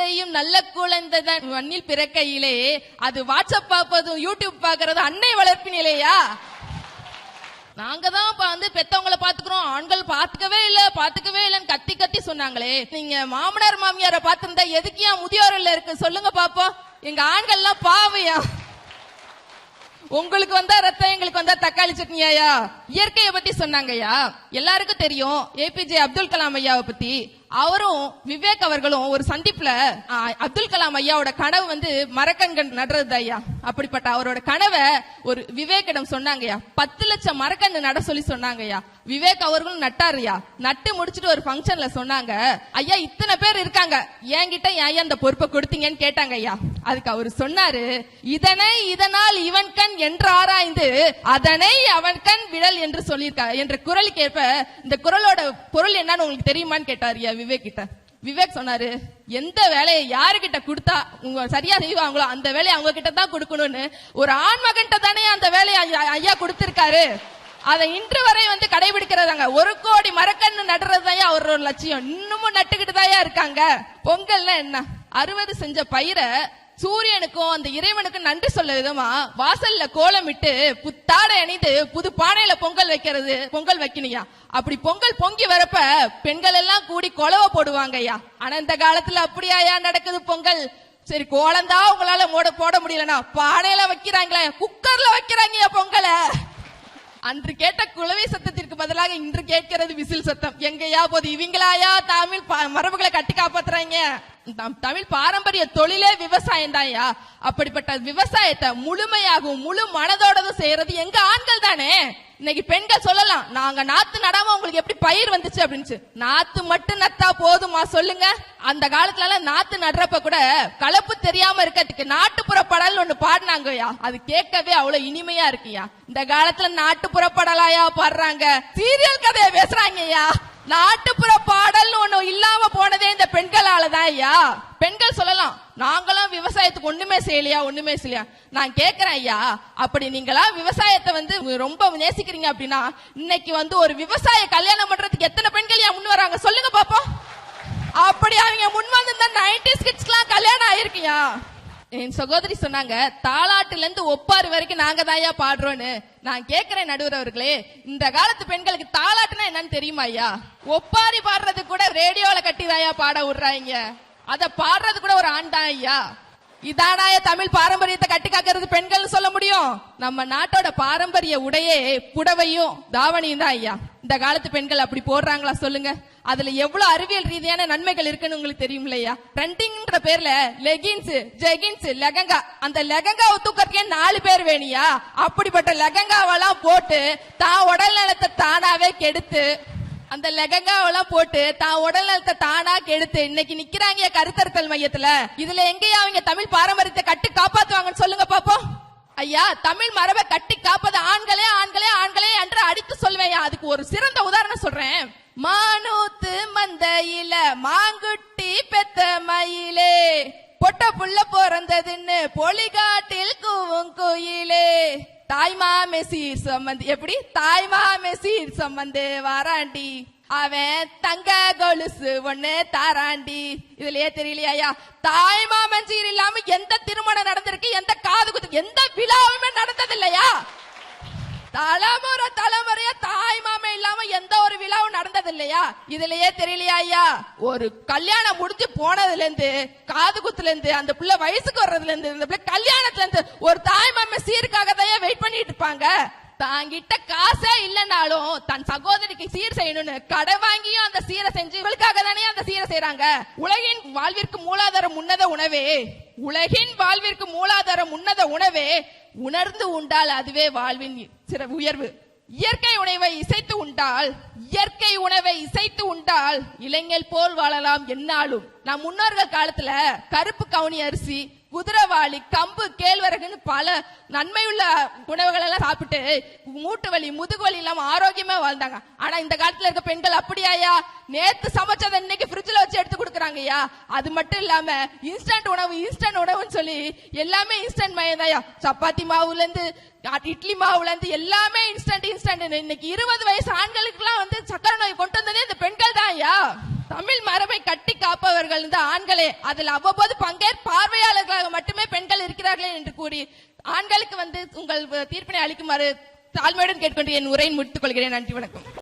குழந்தையும் நல்ல குழந்தை தான் மண்ணில் பிறக்கையிலே அது வாட்ஸ்அப் பார்ப்பதும் யூடியூப் பார்க்கறதும் அன்னை வளர்ப்பினிலேயா நாங்க தான் இப்ப வந்து பெத்தவங்கள பாத்துக்கிறோம் ஆண்கள் பாத்துக்கவே இல்ல பாத்துக்கவே இல்லன்னு கத்தி கத்தி சொன்னாங்களே. நீங்க மாமனார் மாமியார பாத்திருந்தா எதுக்கு ஏன் முதியோரில் இருக்கு? சொல்லுங்க பாப்போம். எங்க ஆண்கள்லாம் பாவையா? உங்களுக்கு வந்தா ரத்தம் எங்களுக்கு வந்தா தக்காளி சட்னியாயா? இயற்கையை பத்தி சொன்னாங்கய்யா. எல்லாருக்கும் தெரியும். ஏபிஜே அப்துல் கலாம் ஐயாவை பத்தி. அவரும் விவேக் அவர்களும் ஒரு சந்திப்புல அப்துல் கலாம் ஐயாவோட கனவு வந்து மரக்கண்கள் நடுறது ஐயா? அப்படிப்பட்ட அவரோட கனவை ஒரு விவேக்கிடம் சொன்னாங்கய்யா பத்து லட்சம் மரக்கன்று நட சொல்லி சொன்னாங்கய்யா விவேக் அவர்களும் நட்டாருயா நட்டு முடிச்சிட்டு ஒரு ஃபங்க்ஷன்ல சொன்னாங்க ஐயா இத்தனை பேர் இருக்காங்க. என்கிட்ட ஏன் அந்த பொறுப்பை கொடுத்தீங்கன்னு கேட்டாங்க ஐயா. அதுக்கு அவர் சொன்னாரு இதனை இதனால் இவன் கண் என்று ஆராய்ந்து அதனை அவன் கண் விழல் என்று சொல்லியிருக்காங்க என்ற குரலுக்கு கேட்ப இந்த குரலோட பொருள் என்னன்னு உங்களுக்கு தெரியுமான்னு கேட்டாரு விவேக் கிட்ட. விவேக் சொன்னாரு எந்த வேலையை யாருகிட்ட கொடுத்தா உங்க சரியா செய்வாங்களோ அந்த வேலையை அவங்க கிட்ட தான் கொடுக்கணும்னு ஒரு ஆண்மகன்கிட்ட தானே அந்த வேலையை ஐயா- கொடுத்திருக்காரு. அதை இன்று வரை வந்து கடைபிடிக்கிறதாங்க. ஒரு கோடி மரக்கன்று நடுறதுதான் அவரோட லட்சியம். இன்னமும் நட்டுக்கிட்டு தான் இருக்காங்க. பொங்கல்னா என்ன? அறுவடை செஞ்ச பயிரை சூரியனுக்கும் அந்த இறைவனுக்கும் நன்றி சொல்ல விதமா வாசல்ல கோலமிட்டு புத்தாடை அணிந்து புது பானையில பொங்கல் வைக்கிறது பொங்கல் வைக்கணுயா அப்படி பொங்கல் பொங்கி வரப்ப பெண்கள் எல்லாம் கூடி கொலவை போடுவாங்க ஐயா ஆனா இந்த காலத்துல அப்படியாயா நடக்குது பொங்கல்? சரி கோலந்தா உங்களால மூட போட முடியலனா பானையில வைக்கிறாங்களே குக்கர்ல வைக்கிறாங்க பொங்கலை. அன்று கேட்ட குழவை சத்தத்திற்கு பதிலாக இன்று கேட்கிறது விசில் சத்தம். எங்கயா போது இவங்களாயா தமிழ் மரபுகளை கட்டி காப்பாத்துறாங்க நம் தமிழ் பாரம்பரிய தொழிலே விவசாயம் தான்யா. அப்படிப்பட்ட விவசாயத்தை முழுமையாகவும் முழு மனதோடதும் செய்யறது எங்க ஆண்கள் தானே? இன்னைக்கு பெண்கள் சொல்லலாம் நாங்க நாத்து நடாம உங்களுக்கு எப்படி பயிர் வந்துச்சு? அப்படின்னு நாத்து மட்டும் நத்தா போதுமா சொல்லுங்க. அந்த காலத்துல எல்லாம் நாத்து நடுறப்ப கூட கலப்பு தெரியாம இருக்கிறதுக்கு நாட்டுப்புற படல் ஒண்ணு பாடினாங்கய்யா. அது கேட்கவே அவ்வளவு இனிமையா இருக்குயா இந்த காலத்துல நாட்டுப்புற படலாயா பாடுறாங்க. சீரியல் கதையை பேசுறாங்கய்யா. நாட்டுப்புற பாடல்னு ஒண்ணு இல்லாம போனதே இந்த பெண்களால தான் ஐயா. பெண்கள் சொல்லலாம் நாங்களும் விவசாயத்துக்கு ஒண்ணுமே செய்யலையா ஒண்ணுமே செய்யலையா? நான் கேக்குறேன் ஐயா அப்படி நீங்களா விவசாயத்தை வந்து ரொம்ப நேசிக்கிறீங்க அப்படின்னா இன்னைக்கு வந்து ஒரு விவசாய கல்யாணம் பண்றதுக்கு எத்தனை பெண்கள் ஏன் முன் வராங்க? சொல்லுங்க பாப்போம். அப்படி அவங்க முன் வந்து நைன்டிஸ் கிட்ஸ்க்குலாம் கல்யாணம் ஆயிருக்கியா என் சகோதரி சொன்னாங்க தாலாட்டுல இருந்து ஒப்பாரு வரைக்கும் நாங்க தாயா பாடுறோன்னு. நான் கேக்குறேன் நடுவர் அவர்களே இந்த காலத்து பெண்களுக்கு தாலாட்டுனா என்னன்னு தெரியுமா ஐயா? ஒப்பாரி பாடுறது கூட ரேடியோல கட்டி தாயா பாட விடுறாங்க. அத பாடுறது கூட ஒரு ஆண் தான் ஐயா. இதானாய தமிழ் பாரம்பரியத்தை கட்டி காக்கிறது பெண்கள் சொல்ல முடியும்? நம்ம நாட்டோட பாரம்பரிய உடையே புடவையும் தாவணியும் தான் ஐயா. இந்த காலத்து பெண்கள் அப்படி போடுறாங்களா சொல்லுங்க. அதுல எவ்வளவு அறிவியல் ரீதியான நன்மைகள் இருக்குன்னு உங்களுக்கு தெரியும் இல்லையா ட்ரெண்டிங்ன்ற பேர்ல லெகின்ஸ் ஜெகின்ஸ் லெகங்கா அந்த லெகங்காவை தூக்கறதுக்கே நாலு பேர் வேணியா அப்படிப்பட்ட லெகங்காவெல்லாம் போட்டு தான் உடல் நலத்தை தானாவே கெடுத்து அந்த லெகங்காவெல்லாம் போட்டு தான் உடல்நலத்தை தானா கெடுத்து இன்னைக்கு நிக்கிறாங்க கருத்தறுத்தல் மையத்துல. இதுல எங்கேயா அவங்க தமிழ் பாரம்பரியத்தை கட்டி காப்பாத்துவாங்கன்னு சொல்லுங்க பாப்போம். ஐயா தமிழ் மரபை கட்டி காப்பது ஆண்களே ஆண்களே ஆண்களே என்று அடித்து சொல்வேன் அதுக்கு ஒரு சிறந்த உதாரணம் சொல்றேன். மானூத்து மந்தையில மாங்குட்டி பெத்த மயிலே பொட்ட புள்ள பிறந்ததுன்னு பொலிகாட்டில் கூவும் குயிலே. தாய்மா மெசீர் சம்பந்தி. எப்படி? தாய்மா மெசீர் சம்பந்து வாராண்டி. அவன் தங்க கொலுசு ஒண்ணு தாராண்டி. இதுலயே தெரியலையா தாய் மாமன் சீர் இல்லாம எந்த திருமணம் நடந்திருக்கு எந்த காது குத்து எந்த விழாவுமே நடந்தது இல்லையா தலைமுறை தலைமுறையா தாய் மாமன் இல்லாம எந்த ஒரு விழாவும் நடந்தது இல்லையா இதுலயே தெரியலையா ஐயா? ஒரு கல்யாணம் முடிஞ்சு போனதுல இருந்து காது குத்துல இருந்து அந்த புள்ள வயசுக்கு வர்றதுல இருந்து இந்த பிள்ளை கல்யாணத்துல இருந்து ஒரு தாய் மாமன் சீருக்காக தான் வெயிட் பண்ணிட்டு இருப்பாங்க தாங்கிட்ட காசே இல்லைனாலும் தன் சகோதரிக்கு சீர் செய்யணும்னு கடை வாங்கியும் அந்த சீரை செஞ்சு இவளுக்காக தானே அந்த சீரை செய்யறாங்க உலகின் வாழ்விற்கு மூலாதாரம் உன்னத உணவே உலகின் வாழ்விற்கு மூலாதாரம் உன்னத உணவே உணர்ந்து உண்டால் அதுவே வாழ்வின் சிற உயர்வு. இயற்கை உணவை இசைத்து உண்டால் இயற்கை உணவை இசைத்து உண்டால் இளைஞர் போல் வாழலாம் என்னாலும். நம் முன்னோர்கள் காலத்துல கருப்பு கவுனி அரிசி குதிரைவாளி கம்பு கேழ்வரகுன்னு பல நன்மையுள்ள உணவுகள் எல்லாம் சாப்பிட்டு மூட்டு வலி முதுகு வலி இல்லாம ஆரோக்கியமா வாழ்ந்தாங்க. ஆனா இந்த காலத்துல இருக்க பெண்கள் அப்படியாயா நேத்து சமைச்சதை இன்னைக்கு ஃப்ரிட்ஜ்ல வச்சு எடுத்து கொடுக்குறாங்கய்யா. அது மட்டும் இல்லாம இன்ஸ்டன்ட் உணவு இன்ஸ்டன்ட் உணவுன்னு சொல்லி எல்லாமே இன்ஸ்டன்ட் மயந்தாயா சப்பாத்தி மாவுல இருந்து இட்லி மாவுல இருந்து எல்லாமே இன்ஸ்டன்ட் இன்ஸ்டன்ட் இன்னைக்கு இருபது வயசு ஆண்களுக்கு எல்லாம் வந்து சக்கரை நோய் கொண்டு வந்ததே இந்த பெண்கள் தான் ஐயா. தமிழ் மரபை கட்டி காப்பவர்கள் இந்த ஆண்களே. அதில் அவ்வப்போது பங்கேற் பார்வையாளர்களாக மட்டுமே பெண்கள் இருக்கிறார்களே என்று கூறி ஆண்களுக்கு வந்து உங்கள் தீர்ப்பினை அளிக்குமாறு தாழ்மையுடன் கேட்டுக்கொண்டு என் உரையின் முடித்துக் கொள்கிறேன். நன்றி வணக்கம்.